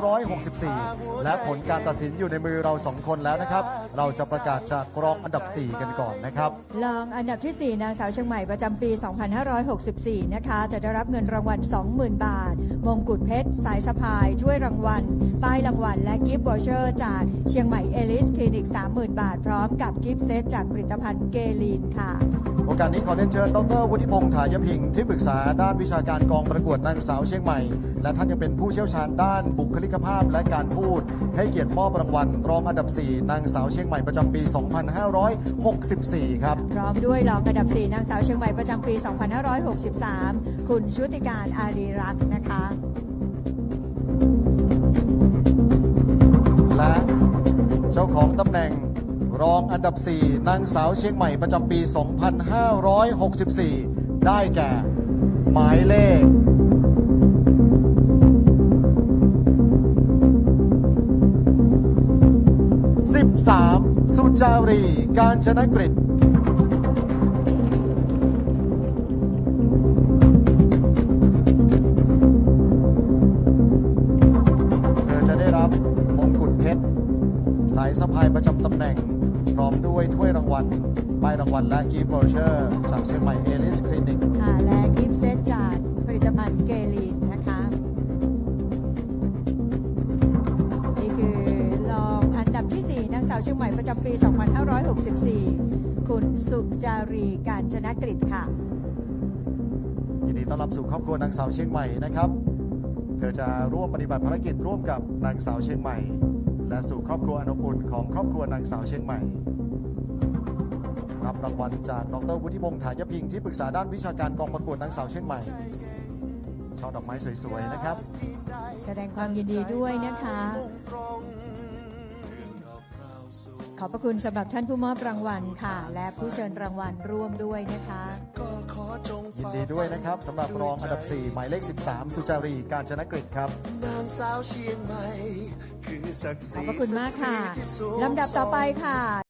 2564 และผลการตัดสินอยู่ในมือเราสองคนแล้วนะครับ เราจะประกาศจากรองอันดับ 4 กันก่อนนะครับ รองอันดับที่ 4 นางสาวเชียงใหม่ประจำปี 2564 นะคะ จะได้รับเงินรางวัล 20,000 บาท มงกุฎเพชร สายสะพาย ถ้วยรางวัล ป้ายรางวัล และกิฟต์วอเชอร์จากเชียงใหม่เอลิสคลินิก 30,000 บาท พร้อมกับกิฟต์เซตจากผลิตภัณฑ์เกลีนค่ะ โอกาสนี้ขอเรียนเชิญ ดรวุฒิพงษ์ถายพิงค์ที่ปรึกษาด้านวิชาการกองประกวดนางสาวเชียงใหม่ และท่านยังเป็นผู้เชี่ยวชาญด้านบุคลิกภาพและการพูด ให้เกียรติมอบรางวัลรองอันดับ 4 นางสาวเชียงใหม่ประจำปี 2564 ครับ พร้อมด้วยรองอันดับ 4 นางสาวเชียงใหม่ประจำปี 2563 คุณชุติการอารีรัตน์นะคะและเจ้าของตำแหน่งรองอันดับ 4 นางสาวเชียงใหม่ประจำปี 2564 ได้แก่ หมายเลข 13 สุจารี การชนะกฤษเธอจะได้รับมงกุฎเพชร สายสะพายประจำตำแหน่ง พร้อมด้วยถ้วยรางวัลป้ายรางวัลและกิฟต์วอเชอร์ จากเชียงใหม่เอลิสคลินิกค่ะและ เชียงใหม่ประจำปี 2564 คุณสุจารีการชนะกฤษค่ะ ยินดีต้อนรับสู่ครอบครัวนางสาวเชียงใหม่นะครับ เธอจะร่วมปฏิบัติภารกิจร่วมกับนางสาวเชียงใหม่ และสู่ครอบครัวอนบอุ่นของครอบครัวนางสาวเชียงใหม่ รับรางวัลจากดรวุฒิพงษ์ถายพิงค์ที่ปรึกษาด้านวิชาการกองประกวดนางสาวเชียงใหม่ช่อดอกไม้สวยๆนะครับ แสดงความยินดีด้วยนะคะข อบพระคุณสำหรับท่านผู้มอบรางวัลค่ะ และผู้เชิญรางวัลร่วมด้วยนะคะยินดีด้วยนะครับสำหรับรองอันดับ 4 หมายเลข 13 สุจารีการชนะกฤษครับนางสาวเชียงใหม่คือศักดิ์ศขรีอบพระคุณมากค่ะที่สูงลำดับต่อไปค่ะ